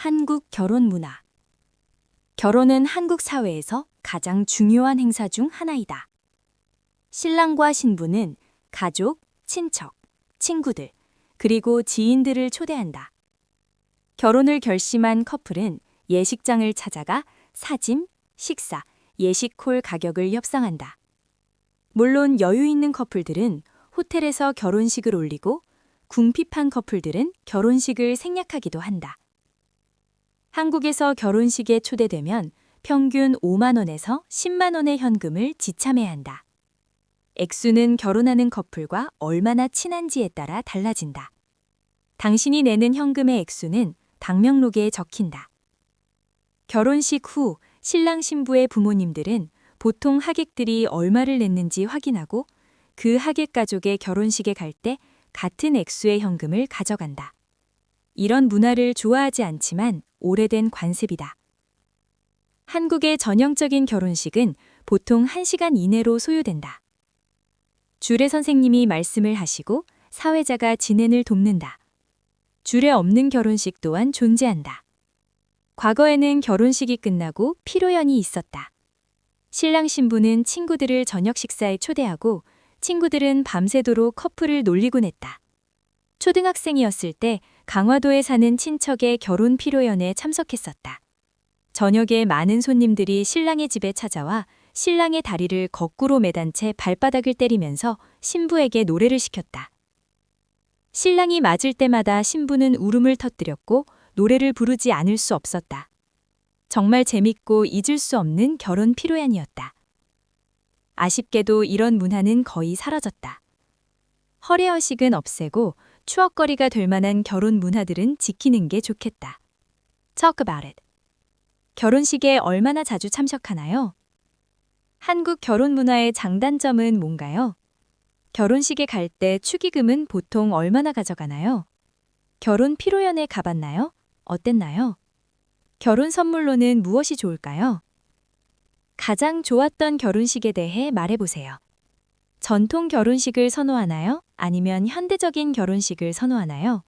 한국 결혼 문화. 결혼은 한국 사회에서 가장 중요한 행사 중 하나이다. 신랑과 신부는 가족, 친척, 친구들, 그리고 지인들을 초대한다. 결혼을 결심한 커플은 예식장을 찾아가 사짐, 식사, 예식콜 가격을 협상한다. 물론 여유 있는 커플들은 호텔에서 결혼식을 올리고 궁핍한 커플들은 결혼식을 생략하기도 한다. 한국에서 결혼식에 초대되면 평균 5만원에서 10만원의 현금을 지참해야 한다. 액수는 결혼하는 커플과 얼마나 친한지에 따라 달라진다. 당신이 내는 현금의 액수는 당명록에 적힌다. 결혼식 후 신랑 신부의 부모님들은 보통 하객들이 얼마를 냈는지 확인하고 그 하객 가족의 결혼식에 갈 때 같은 액수의 현금을 가져간다. 이런 문화를 좋아하지 않지만 오래된 관습이다. 한국의 전형적인 결혼식은 보통 1시간 이내로 소요된다. 주례 선생님이 말씀을 하시고 사회자가 진행을 돕는다. 주례 없는 결혼식 또한 존재한다. 과거에는 결혼식이 끝나고 피로연이 있었다. 신랑 신부는 친구들을 저녁 식사에 초대하고 친구들은 밤새도록 커플을 놀리곤 했다. 초등학생이었을 때 강화도에 사는 친척의 결혼 피로연에 참석했었다. 저녁에 많은 손님들이 신랑의 집에 찾아와 신랑의 다리를 거꾸로 매단 채 발바닥을 때리면서 신부에게 노래를 시켰다. 신랑이 맞을 때마다 신부는 울음을 터뜨렸고 노래를 부르지 않을 수 없었다. 정말 재밌고 잊을 수 없는 결혼 피로연이었다. 아쉽게도 이런 문화는 거의 사라졌다. 허례허식은 없애고 추억거리가 될 만한 결혼 문화들은 지키는 게 좋겠다. Talk about it. 결혼식에 얼마나 자주 참석하나요? 한국 결혼 문화의 장단점은 뭔가요? 결혼식에 갈 때 축의금은 보통 얼마나 가져가나요? 결혼 피로연에 가봤나요? 어땠나요? 결혼 선물로는 무엇이 좋을까요? 가장 좋았던 결혼식에 대해 말해보세요. 전통 결혼식을 선호하나요? 아니면 현대적인 결혼식을 선호하나요?